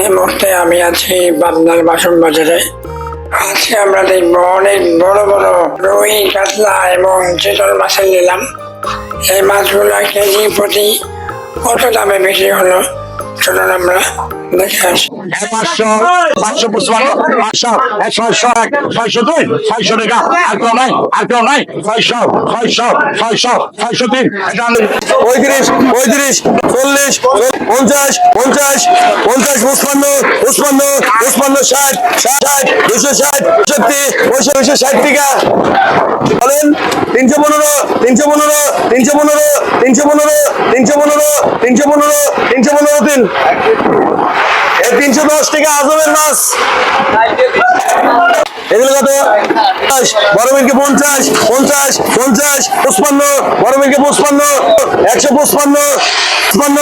এই মুহূর্তে আমি আছি পাবনার বাসন বাজারে। আজকে আমরা দেখব অনেক বড় বড় রুই, কাতলা এবং চিতল মাছের নিলাম। এই মাছগুলো কেজি প্রতি কত দামে বিক্রি হলো? চলুন আমরা আসি। পাঁচশো পাঁচশো পাঁচশো ছয়শো এক, ছয়শো ছয়শো টাকা। ছয়শো ছয়শো ছয়শো ছয়শো তিন। পঁয়ত্রিশ পঁয়ত্রিশ, চল্লিশ, পঞ্চাশ পঞ্চাশ পঞ্চাশ, পঁচপান্ন পঁচপান্ন পঁচপান্ন, ষাট ষাট দুশো ষাট পঁয়ষট্টি পঁয়ষট্টি ষাট টাকা বলেন, তিনশো পনেরো তিনশো পনেরো তিনশো পনেরো তিনশো পনেরো তিনশো পনেরো তিনশো পনেরো তিনশো পনেরো তিন তিনশো দশ টাকা আজমের মাছ। এগুলো কত? বড় মিনকে পঞ্চাশ পঞ্চাশ পঞ্চাশ, পঁচপান্ন, বড় মিনকে পঁচপান্ন, একশো পঁচপান্ন পঁচপান্ন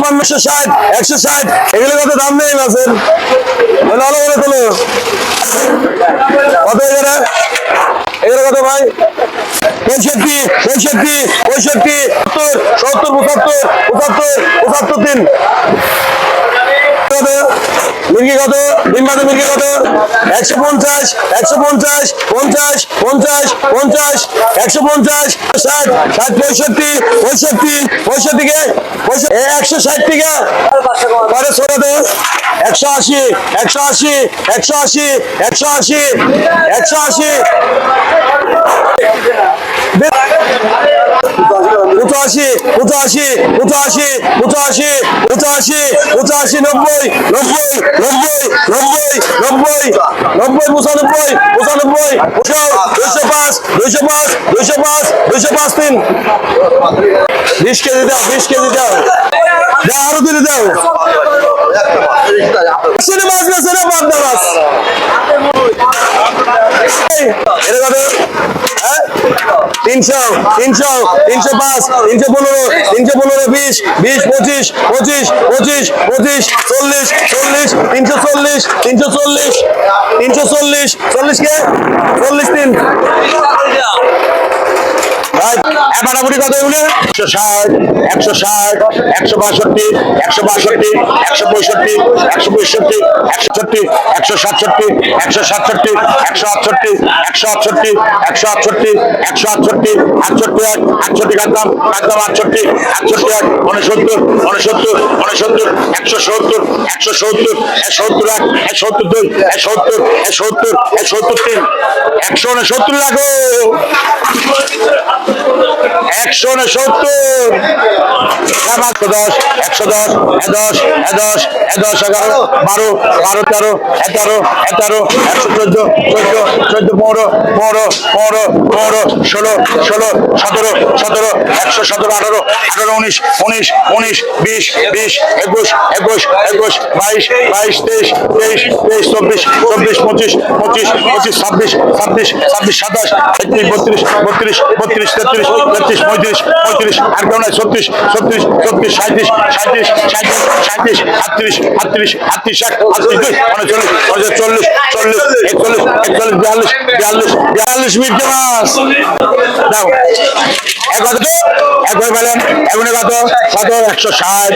পঁচপান্ন একশো ষাট একশো ষাট। এগুলো কত দাম নেই মাছের? ভালো করে তোলো। কত এগুলো এগুলো কত ভাই? পঁয়ষট্টি পঁয়ষট্টি পঁয়ষট্টি, সত্তর সত্তর, পঁচাত্তর পঁচাত্তর পঁচাত্তর তিন। মির্গি কত? ডিম ডিম্বাতে মির্গি কত? একশো পঞ্চাশ একশো পঞ্চাশ পঞ্চাশ পঞ্চাশ পঞ্চাশ, একশো পঞ্চাশ, ষাট ষাট, পঁয়ষট্টি পঁয়ষট্টি পঁয়ষট্টি কে? পঁয়ষট্টি একশো ষাট টিকা। পরে ষোলোতে একশো আশি একশো আশি একশো আশি একশো আশি একশো আশি। পঁচাশি পঁচাশি পঁচাশি পঁচাশি পঁচাশি পঁচাশি নব্বই নব্বই নব্বই নব্বই নব্বই নব্বই পঁচানব্বই পঁচানব্বই দুইশো পাঁচ দুইশো পাঁচ দুইশো পাঁচ দুইশো পাঁচ তিন। বিশ কেজি দাও বিশ কেজি দাও। আরও দিলে দাও। শুনে মাছ। বেছে না বাদ দাও মাছ এই, এটা কত হ্যাঁ তিনশো তিনশো তিনশো পাঁচ, তিনশো পনেরো তিনশো পনেরো, বিশ বিশ, পঁচিশ পঁচিশ পঁচিশ পঁচিশ, চল্লিশ চল্লিশ, তিনশো চল্লিশ তিনশো চল্লিশ তিনশো চল্লিশ চল্লিশ কে? চল্লিশ তিন। বাড়াবাড়ি কত এগুলো? একশো ষাট একশো ষাট, একশো বাষট্টি একশো বাষট্টি, একশো পঁয়ষট্টি একশো পঁয়ষট্টি, একশো ষট্টি একশো সাতষট্টি একশো সাতষট্টি, একশো আটষট্টি একশো আটষট্টি একশো আটষট্টি একশো আটষট্টি আটষট্টি এক, আটষট্টি কাটলাম কাটলাম আটষট্টি আটষট্টি এক উনসত্তর উনসত্তর উনসত্তর একশো সত্তর একশো সত্তর সত্তর এক এক সত্তর দুই এক সত্তর এক সত্তর এক সত্তর তিন, একশো উনসত্তর লাগো। একশো উনসত্তর। একশো দশ একশো দশ এ দশ এ দশ এ দশ, এগারো, বারো বারো, তেরো এগারো এগারো একশো চোদ্দ চোদ্দ চোদ্দ, পনেরো পনেরো পনেরো পনেরো, ষোলো ষোলো, সতেরো সতেরো, একশো সতেরো, আঠারো আঠারো, উনিশ উনিশ উনিশ, বিশ বিশ, একুশ একুশ একুশ, বাইশ বাইশ, তেইশ তেইশ তেইশ, চব্বিশ চব্বিশ, পঁচিশ পঁচিশ পঁচিশ, ছাব্বিশ ছাব্বিশ ছাব্বিশ, সাতাশ একত্রিশ বত্রিশ বত্রিশ বত্রিশ, তেত্রিশ তেত্রিশ পঁয়ত্রিশ পঁয়ত্রিশ, আর কেউ নয় ছত্রিশ ছত্রিশ ছত্রিশ সাঁত্রিশ সাঁত্রিশ সাঁত্রিশ সাঁত্রিশ আটত্রিশ আটত্রিশ আটত্রিশ এক আটত্রিশ দুই চল্লিশ চল্লিশ চল্লিশ, একচল্লিশ বিয়াল্লিশ বিয়াল্লিশ বিয়াল্লিশ মিনিট মাস দাও। কত একবার পেলেন এগুলো কত? কত একশো ষাট,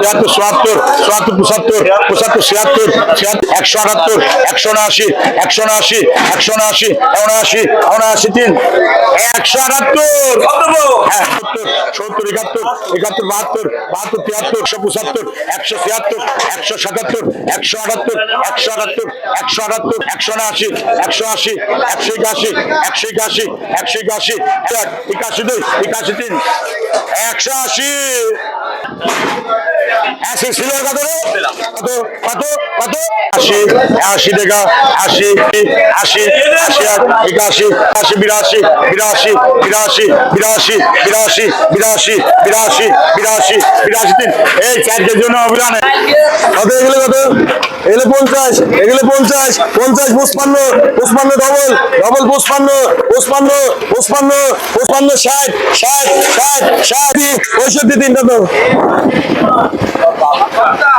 তিয়াত্তর, চুয়াত্তর চুয়াত্তর, পঁচাত্তর পঁচাত্তর, ছিয়াত্তর ছিয়াত্তর, একশো আটাত্তর, একশো উনআশি একশো উনআশি একশো উনআশি উনআশি উনআশি তিন, একশো আটাত্তর। হ্যাঁ সত্তর, একাত্তর একাত্তর, বাহাত্তর বাহাত্তর, তিয়াত্তর, একশো পঁচাত্তর, একশো ছিয়াত্তর, একশো সাতাত্তর, একশো আটাত্তর একশো আটাত্তর একশো আটাত্তর, একশো উনআশি। একশো আশি, একশো একাশি একশো একাশি একশো একাশি, এক, একাশি দুই, একাশি তিন, একশো আশি। আশি সিলের কত? কত? আশি আশি টাকা, আশি আশি আশি, এক, একাশি, আশি, বিরাশি বিরাশি বিরাশি বিরাশি বিরাশি বিরাশি বিরাশি বিরাশি বিরাশি তিন। এই চারটের জন্য অভিযানে কত এগুলো কত? এগুলো পঞ্চাশ এগুলো পঞ্চাশ পঞ্চাশ পুষ্পান্ন পুষ্পান্ন ডবল ডবল পুষ্পান্ন পুষ্পান্ন পুষ্পান্ন পুষ্পান্ন ষাট ষাট ষাট ষাট, পঁয়ষট্টি তিনটা তো। Bapak.